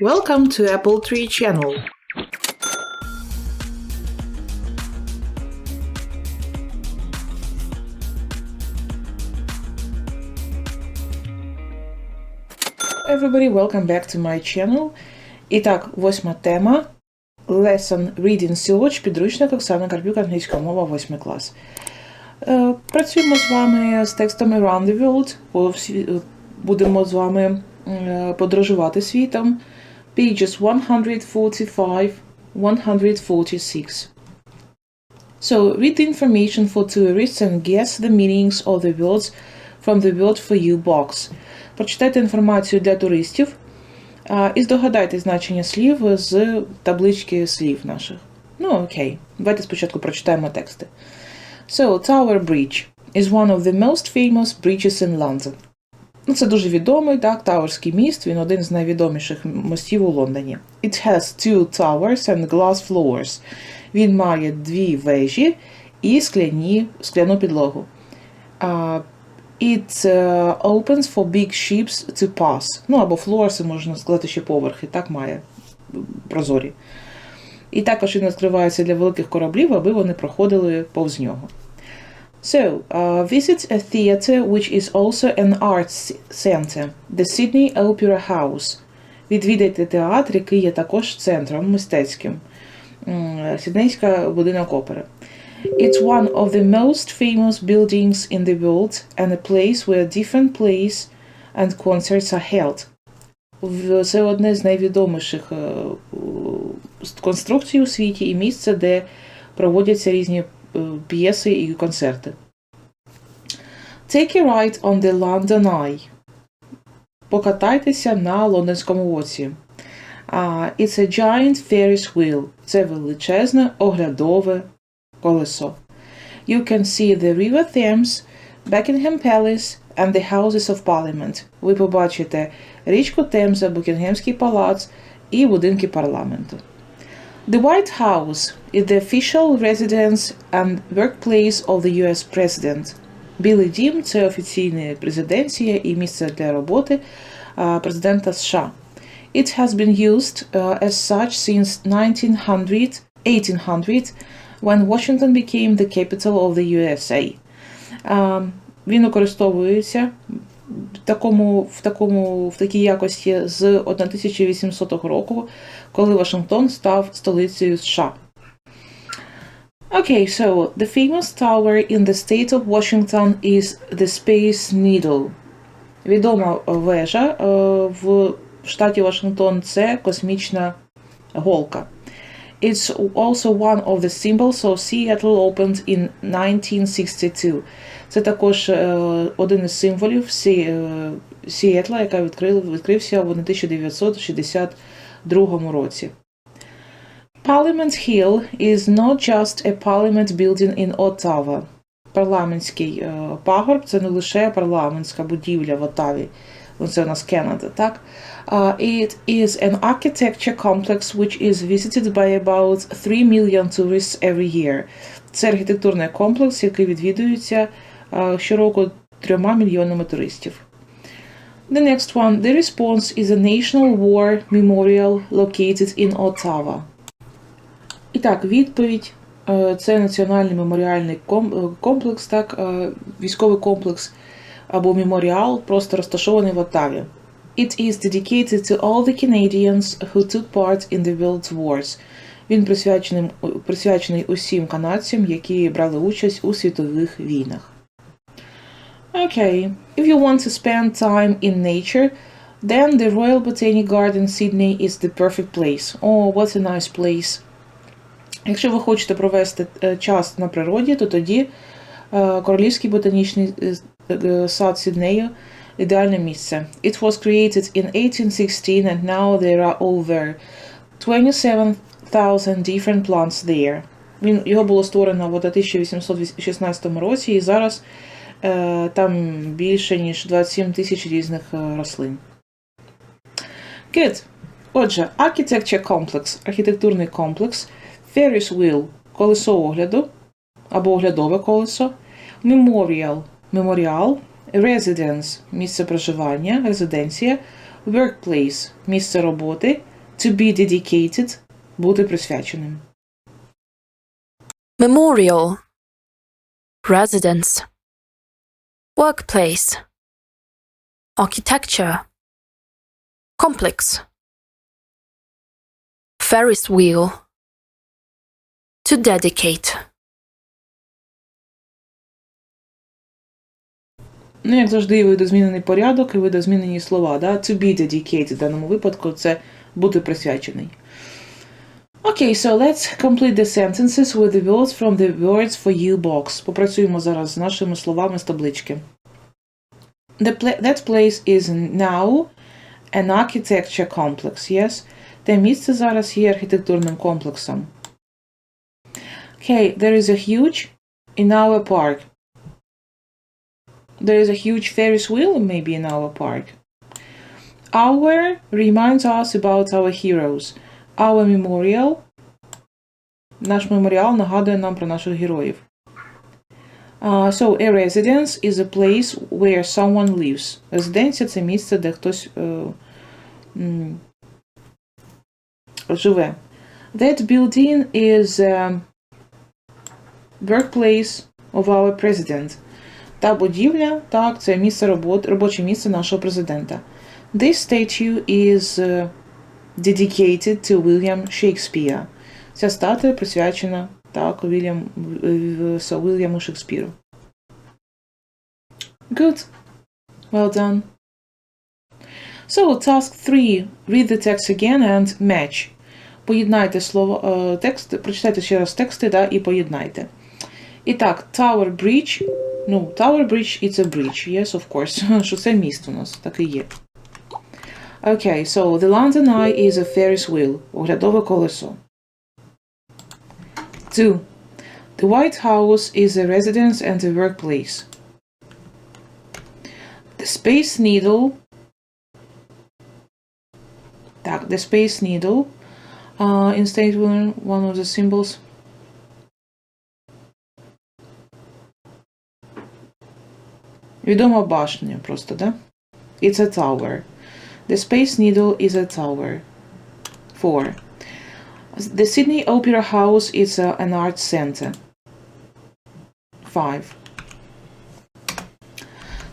Welcome to Apple Tree Channel. Everybody, welcome back to my channel. І так, восьма тема. Lesson Reading Search, підручник Оксана Карпюк, англійська мова, восьмий клас. Е, Працюємо з вами з текстами Around the World. Е, Будемо з вами е, подорожувати світом. Pages 145, 146. So, read the information for tourists and guess the meanings of the words from the Word for You box. Прочитайте інформацію для туристів а, і здогадайте значення слів з таблички слів наших. Ну, окей. Давайте спочатку прочитаємо тексти. So, Tower Bridge is one of the most famous bridges in London. Ну, це дуже відомий, так, Тауерський міст, він один з найвідоміших мостів у Лондоні. It has two towers and glass floors. Він має дві вежі і скляні, скляну підлогу. Uh, it opens for big ships to pass. Ну, або floors, можна сказати, ще поверхи, так має прозорі. І також він відкривається для великих кораблів, аби вони проходили повз нього. So, uh, visit a theatre which is also an arts center, the Sydney Opera House. Відвідайте театр, який є також центром мистецьким. Сіднейська будинок опери. It's one of the most famous buildings in the world and a place where different plays and concerts are held. Це одне з найвідоміших е, конструкцій у світі і місце, де проводяться різні е, п'єси і концерти. Take a ride on the London Eye. Покатайтеся на лондонському оці. Uh, it's a giant Ferris wheel. Це величезне оглядове колесо. You can see the River Thames, Buckingham Palace and the Houses of Parliament. Ви побачите річку Темза, Букінгемський палац і будинки парламенту. The White House is the official residence and workplace of the US President. Білий дім це офіційна резиденція і місце для роботи а, президента США. It has been used uh, as such since 1900, 1800 when Washington became the capital of the USA. А, Він використовується в такому, в такому в такій якості з 1800 року, коли Вашингтон став столицею США. Okay, so the famous tower in the state of Washington is the Space Needle. Відома вежа е, в штаті Вашингтон це космічна голка. It's also one of the symbols of Seattle opened in 1962. Це також е, один із символів е, Сіетла, яка відкрив, відкрився в 1962 році. Parliament Hill is not just a parliament building in Ottawa. Парламентський е, пагорб це не лише парламентська будівля в Оттаві. Ну, Це у нас Канада, так? Uh, it is an architecture complex which is visited by about 3 million tourists every year. Це архітектурний комплекс, який відвідується е, щороку трьома мільйонами туристів. The next one. The response is a national war memorial located in Ottawa. І так, відповідь е, це національний меморіальний е, комплекс, так, е, військовий комплекс або меморіал, просто розташований в Оттаві. It is dedicated to all the Canadians who took part in the World Wars. Він присвячений, присвячений усім канадцям, які брали участь у світових війнах. Okay, if you want to spend time in nature, then the Royal Botanic Garden Sydney is the perfect place. Oh, what a nice place. Якщо ви хочете провести е, час на природі, то тоді е, Королівський ботанічний е, е, сад Сіднею ідеальне місце. It was created in 1816 and now there are over 27,000 different plants there. Він, його було створено в 1816 році і зараз е, там більше ніж 27 тисяч різних е, рослин. Good. Отже, Architecture Complex – архітектурний комплекс, Ferris Wheel – колесо огляду або оглядове колесо, Memorial – меморіал, Residence – місце проживання, резиденція, Workplace – місце роботи. To be dedicated – бути присвяченим. Memorial. Residence. Workplace. Architecture. Complex. Ferris wheel. To dedicate. Ну, як завжди, видозмінений порядок і видозмінені слова. Да? To be dedicated в даному випадку це бути присвячений. Окей, so let's complete the sentences with the words from the words for you box. Попрацюємо зараз з нашими словами з таблички. The pla- that place is now an architecture complex, yes? Те місце зараз є архітектурним комплексом. Okay, there is a huge in our park. There is a huge Ferris wheel maybe in our park. Our reminds us about our heroes. Our memorial. Наш меморіал нагадує нам про наших героїв. Uh, so, a residence is a place where someone lives. Резиденція це місце, де хтось е, м, живе. That building is a workplace of our president. Та будівля, так, це місце роботи, робоче місце нашого президента. This statue is uh, dedicated to William Shakespeare. Ця статуя присвячена так, Вільям, в- Вільяму Шекспіру. Good. Well done. So, task 3. Read the text again and match. Поєднайте слово, е, текст, прочитайте ще раз тексти да, і поєднайте. І так, Tower Bridge. Ну, Tower Bridge it's a bridge. Yes, of course. Що це міст у нас, так і є. Okay, so the London Eye is a Ferris wheel. Оглядове колесо. 2. The White House is a residence and a workplace. The Space Needle. Так, the Space Needle. Uh, in State Island, one of the symbols. Відома башня просто, да? It's a tower. The Space Needle is a tower. 4. The Sydney Opera House is a, an art center. 5.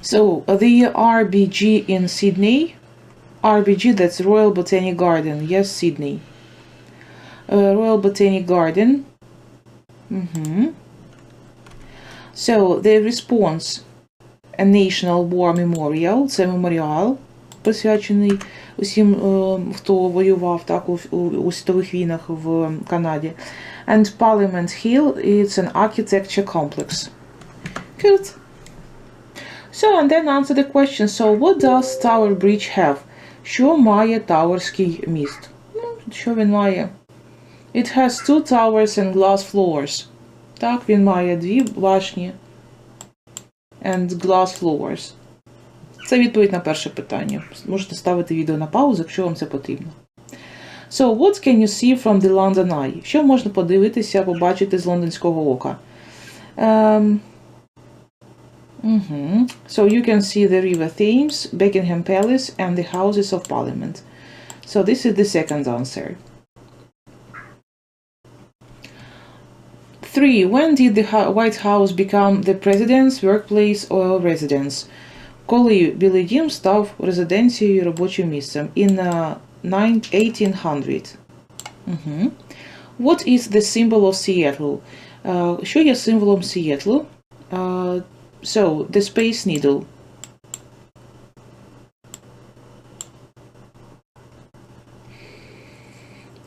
So, the RBG in Sydney, RBG, that's Royal Botanic Garden, yes, Sydney. Uh, Royal Botanic Garden. hmm So, the response, a National War Memorial, це меморіал, присвячений усім, е, хто воював так, у, у, у світових війнах в Канаді. And Parliament Hill, it's an architecture complex. Good. So, and then answer the question. So, what does Tower Bridge have? Що має Тауерський міст? Ну, що він має? It has two towers and glass floors. Так, він має дві башні and glass floors. Це відповідь на перше питання. Можете ставити відео на паузу, якщо вам це потрібно. So, what can you see from the London Eye? Що можна подивитися, побачити з лондонського ока? Um, mhm. So, you can see the River Thames, Buckingham Palace, and the Houses of Parliament. So, this is the second answer. Three. When did the Ho- White House become the president's workplace or residence? Коли Білий Дім став резиденцією і робочим місцем? In uh, 1800. Мгм. What is the symbol of Seattle? Uh, що є символом Сієтлу? Uh, so, the Space Needle.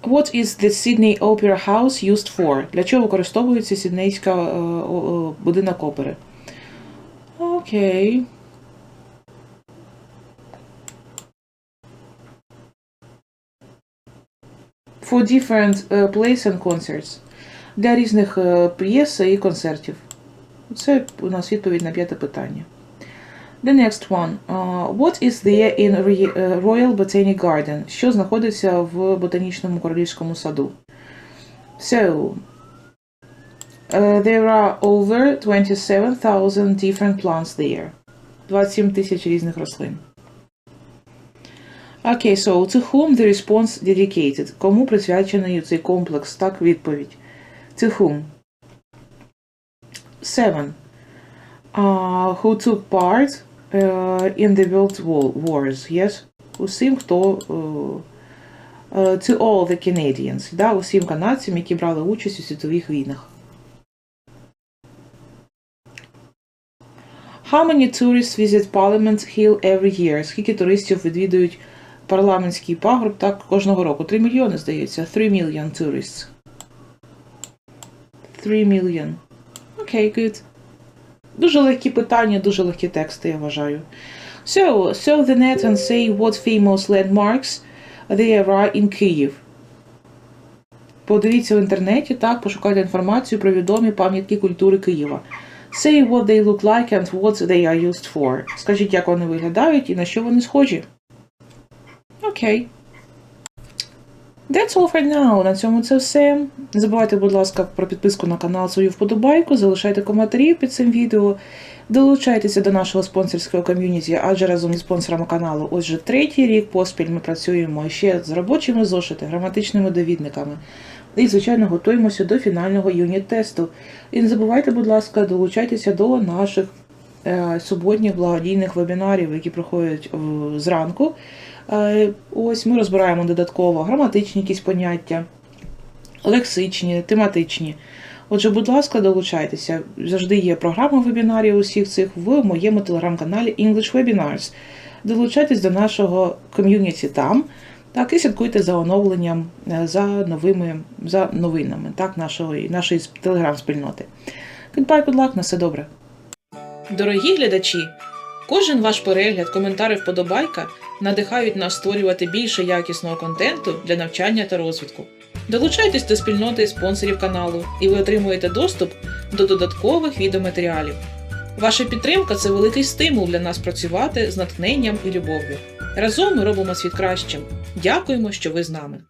What is the Sydney Opera House used for? Для чого використовується Сіднейська е, будинок опери? Окей. For different uh, plays and concerts. Для різних е, п'єс і концертів. Це у нас відповідь на п'яте питання. The next one. Uh, what is there in Re- е, Royal Botanic Garden? Що знаходиться в ботанічному королівському саду? So, uh, there are over 27,000 different plants there. 27 тисяч різних рослин. Окей, so to whom the response dedicated? Кому присвячений цей комплекс? Так, відповідь. To whom? Seven. Uh, who took part uh, in the World Wars? Yes? Усім, хто uh, uh, to all the Canadians. Да? Усім канадцям, які брали участь у світових війнах. How many tourists visit Parliament Hill every year? Скільки туристів відвідують парламентський пагорб так кожного року? 3 мільйони, здається. 3 million tourists. 3 million. Okay, good. Дуже легкі питання, дуже легкі тексти, я вважаю. So, so the net and say what famous landmarks there are in Kyiv. Подивіться в інтернеті, так, пошукайте інформацію про відомі пам'ятки культури Києва. Say what they look like and what they are used for. Скажіть, як вони виглядають і на що вони схожі. Окей. That's all for now. На цьому це все. Не забувайте, будь ласка, про підписку на канал, свою вподобайку, залишайте коментарі під цим відео. Долучайтеся до нашого спонсорського ком'юніті, адже разом зі спонсорами каналу, ось вже третій рік поспіль ми працюємо ще з робочими зошити, граматичними довідниками. І, звичайно, готуємося до фінального юніт-тесту. І не забувайте, будь ласка, долучайтеся до наших е, суботніх благодійних вебінарів, які проходять е, зранку. Е, ось ми розбираємо додатково граматичні якісь поняття, лексичні, тематичні. Отже, будь ласка, долучайтеся. Завжди є програма вебінарів усіх цих в моєму телеграм-каналі English Webinars. Долучайтесь до нашого ком'юніті там. Так, і слідкуйте за оновленням, е, за новими за новинами так, нашої, нашої телеграм-спільноти. Goodbye, good luck, на все добре. Дорогі глядачі, кожен ваш перегляд, коментар і вподобайка надихають нас створювати більше якісного контенту для навчання та розвитку. Долучайтесь до спільноти спонсорів каналу, і ви отримуєте доступ до додаткових відеоматеріалів. Ваша підтримка це великий стимул для нас працювати з натхненням і любов'ю. Разом ми робимо світ кращим. Дякуємо, що ви з нами.